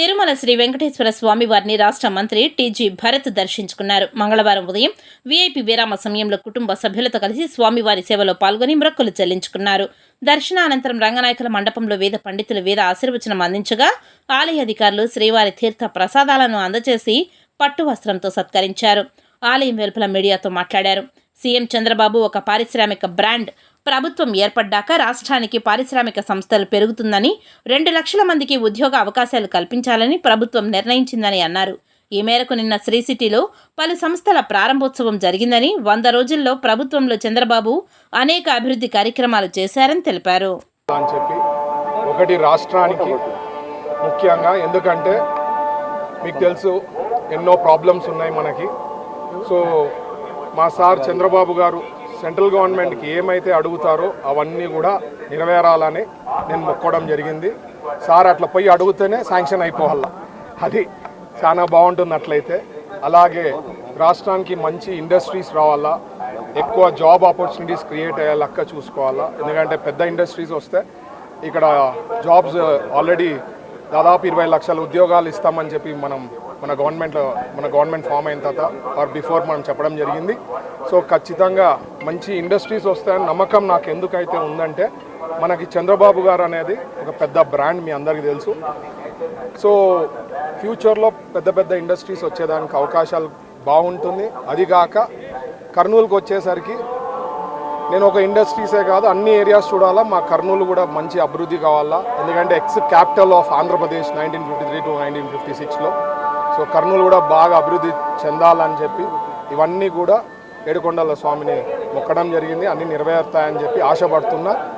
తిరుమల శ్రీ వెంకటేశ్వర స్వామి వారిని రాష్ట్ర మంత్రి టీజీ భరత్ దర్శించుకున్నారు. మంగళవారం ఉదయం వీఐపీ విరామ సమయంలో కుటుంబ సభ్యులతో కలిసి స్వామివారి సేవలో పాల్గొని మ్రక్కులు చెల్లించుకున్నారు. దర్శనానంతరం రంగనాయకుల మండపంలో వేద పండితులు వేద ఆశీర్వచనం అందించగా ఆలయ అధికారులు శ్రీవారి తీర్థ ప్రసాదాలను అందజేసి పట్టు వస్త్రంతో సత్కరించారు. ఆలయం వెలుపల మీడియాతో మాట్లాడారు. సీఎం చంద్రబాబు ఒక పారిశ్రామిక బ్రాండ్ ప్రభుత్వం ఏర్పడ్డాక రాష్ట్రానికి పారిశ్రామిక సంస్థలు పెరుగుతుందని రెండు లక్షల మందికి ఉద్యోగ అవకాశాలు కల్పించాలని ప్రభుత్వం నిర్ణయించిందని అన్నారు. ఈ మేరకు నిన్న శ్రీ సిటీలో పలు సంస్థల ప్రారంభోత్సవం జరిగిందని వంద రోజుల్లో ప్రభుత్వంలో చంద్రబాబు అనేక అభివృద్ధి కార్యక్రమాలు చేశారని తెలిపారు. అని చెప్పి ఒకటి రాష్ట్రానికి ముఖ్యంగా ఎందుకంటే మీకు తెలుసు ఎన్నో ప్రాబ్లమ్స్ ఉన్నాయి మనకి. సో మా సార్ చంద్రబాబు గారు సెంట్రల్ గవర్నమెంట్కి ఏమైతే అడుగుతారో అవన్నీ కూడా నెరవేరాలని నేను మొక్కోవడం జరిగింది. సార్ అట్లా పోయి అడిగితేనే శాంక్షన్ అయిపోవాల. అది చాలా బాగుంటుంది అట్లయితే అలాగే రాష్ట్రానికి మంచి ఇండస్ట్రీస్ రావాలా ఎక్కువ జాబ్ ఆపర్చునిటీస్ క్రియేట్ అయ్యే లెక్క చూసుకోవాలా. ఎందుకంటే పెద్ద ఇండస్ట్రీస్ వస్తే ఇక్కడ జాబ్స్ ఆల్రెడీ దాదాపు ఇరవై లక్షల ఉద్యోగాలు ఇస్తామని చెప్పి మనం మన గవర్నమెంట్లో మన గవర్నమెంట్ ఫామ్ అయిన తర్వాత ఆర్ బిఫోర్ మనం చెప్పడం జరిగింది. సో ఖచ్చితంగా మంచి ఇండస్ట్రీస్ వస్తాయని నమ్మకం నాకు ఎందుకైతే ఉందంటే మనకి చంద్రబాబు గారు అనేది ఒక పెద్ద బ్రాండ్ మీ అందరికీ తెలుసు. సో ఫ్యూచర్లో పెద్ద పెద్ద ఇండస్ట్రీస్ వచ్చేదానికి అవకాశాలు బాగుంటుంది. అదిగాక కర్నూలుకి వచ్చేసరికి నేను ఒక ఇండస్ట్రీసే కాదు అన్ని ఏరియాస్ చూడాలా మా కర్నూలు కూడా మంచి అభివృద్ధి కావాలా. ఎందుకంటే ex capital of Andhra Pradesh nineteen fifty three to nineteen fifty సిక్స్లో. సో కర్నూలు కూడా బాగా అభివృద్ధి చెందాలని చెప్పి ఇవన్నీ కూడా ఏడుకొండల స్వామిని మొక్కడం జరిగింది. అన్నీ నెరవేరుతాయని చెప్పి ఆశపడుతున్నా.